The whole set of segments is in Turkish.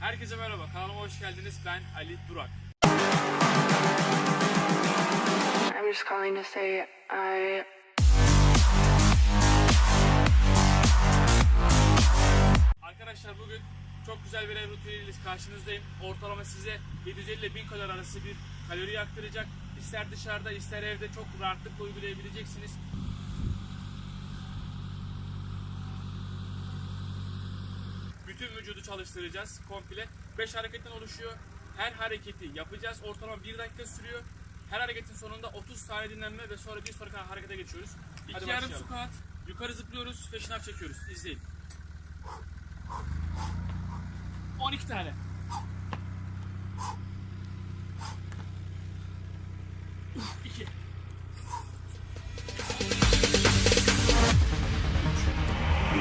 Herkese merhaba, kanalıma hoş geldiniz. Ben Ali Durak. I'm just calling to say I Arkadaşlar bugün çok güzel bir ev rutiniyle karşınızdayım. Ortalama size 750 ile 1000 kalori arası bir kalori yaktıracak. İster dışarıda ister evde çok rahatlıkla uygulayabileceksiniz. Bütün vücudu çalıştıracağız komple. 5 hareketten oluşuyor. Her hareketi yapacağız. Ortalama 1 dakika sürüyor. Her hareketin sonunda 30 saniye dinlenme ve sonra bir sonraki harekete geçiyoruz. İki yarım squat, yukarı zıplıyoruz ve şınav çekiyoruz. İzleyin. 12 tane. İki.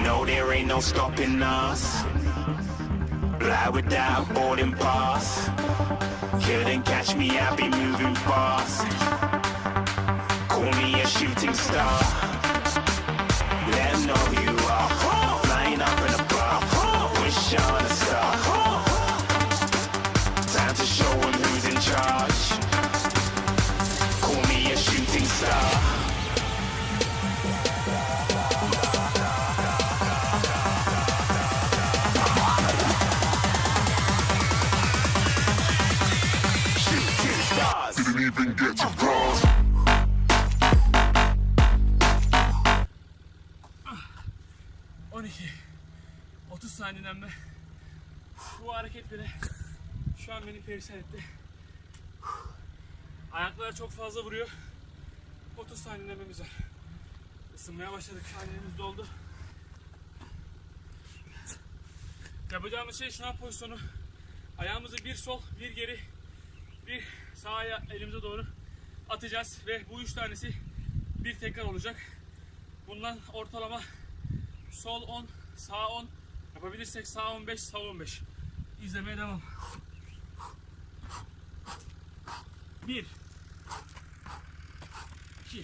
No, there ain't no stopping us. Fly without boarding pass. Couldn't catch me, I be moving fast. Call me a shooting star. Let know you Didn't even get to. 12. 30 saniye dinlenme. Bu hareket bile şu an beni perişan etti. Ayaklar çok fazla vuruyor. 30 saniye dinlenmemiz var. Isınmaya başladık. Saniyemiz doldu. Yapacağımız şey şınav pozisyonu. Ayağımızı bir sol, bir geri, bir sağ aya elimize doğru atacağız ve bu üç tanesi bir tekrar olacak. Bundan ortalama sol 10, sağ 10 yapabilirsek sağ 15, sağ 15. İzlemeye devam. 1 2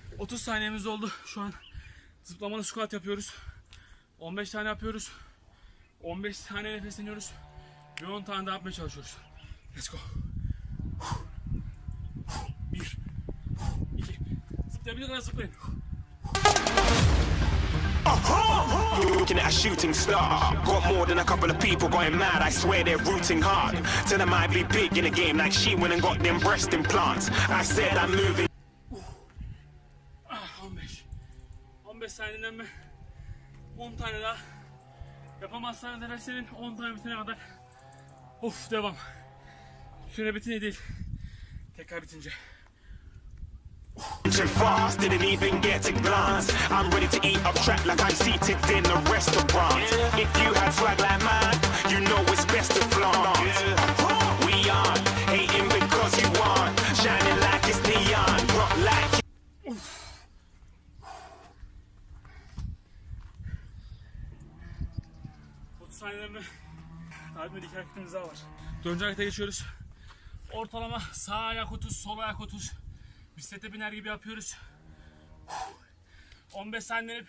30 saniyemiz oldu. Şu an zıplamalı squat yapıyoruz. 15 tane yapıyoruz. 15 tane nefesleniyoruz. Ve 10 tane daha yapmaya çalışıyoruz. Let's go. 1 2 Zıplayabilir kadar zıplayın. Looking at a shooting star. Got more than a couple of people going mad. I swear they're rooting hard. Tell them I'd be big in the game like she went and got them breast implants. I said I'm moving. 15 saniye dinlenme. 10 tane daha. Yapamazsanız nefeslenin 10 tane bitene kadar. Of devam. Süre bitince değil. Tekrar bitince. Fast, didn't even get a glance. I'm ready to eat up track like I'm seated in a restaurant. If you had swag like mine, you know 30 saniyeden mi? Daha bitmedi iki hareketimiz daha var. Dördüncü harekete geçiyoruz. Ortalama sağ ayak 30, sol ayak 30. Bisiklete biner gibi yapıyoruz. 15 saniyelenip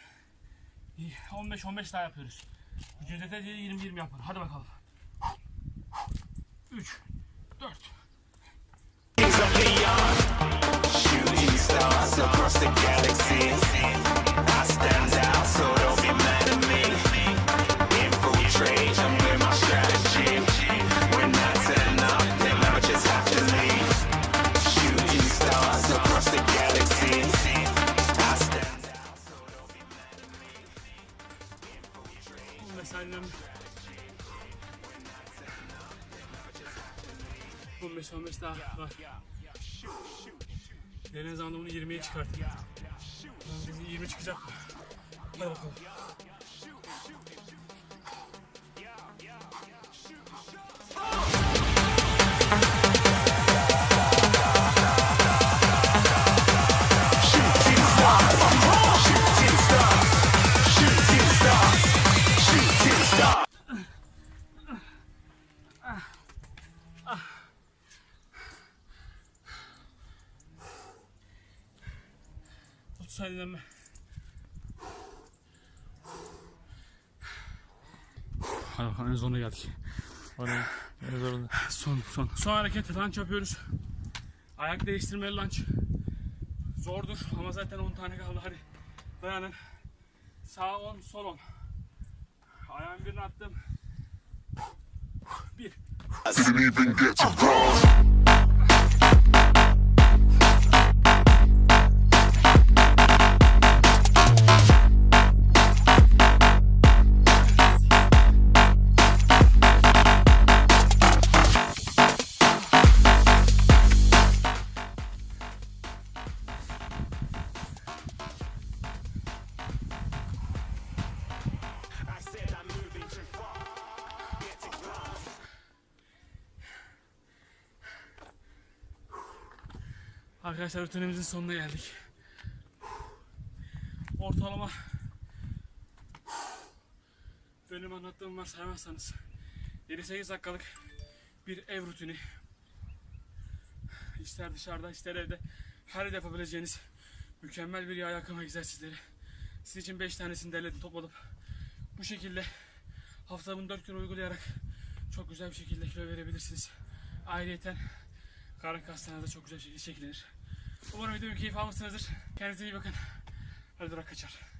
15-15 daha yapıyoruz. Gücünüze de 20-20 yapın. Hadi bakalım. 3 4 Kings of Leon, shooting stars across the galaxy. Aynen. 15 15 daha var. Denen zamanda bunu 20'ye çıkartayım. Lan 20 çıkacak. Hadi bakalım. Saniye Hadi en sonuna geldik. Oraya. Ne zorunda. Son son. Son hareket lunge yapıyoruz. Ayak değiştirmeli lunge. Zordur ama zaten 10 tane kaldı. Hadi dayanın. Sağ 10, sol 10. Ayağın birini attım. Bir. Even get. Arkadaşlar rutinimizin sonuna geldik. Ortalama benim anlattığım var saymazsanız 7-8 dakikalık bir ev rutini. İster dışarıda ister evde her yerde yapabileceğiniz mükemmel bir yağ yakma egzersizleri. Sizin için 5 tanesini derledim topladım. Bu şekilde haftanın 4 gün uygulayarak çok güzel bir şekilde kilo verebilirsiniz. Ayrıyeten karın kaslarınız da çok güzel bir şekilde şekillenir. Umarım videoyu keyif almışsınızdır. Kendinize iyi bakın. Hadi durak kaçar.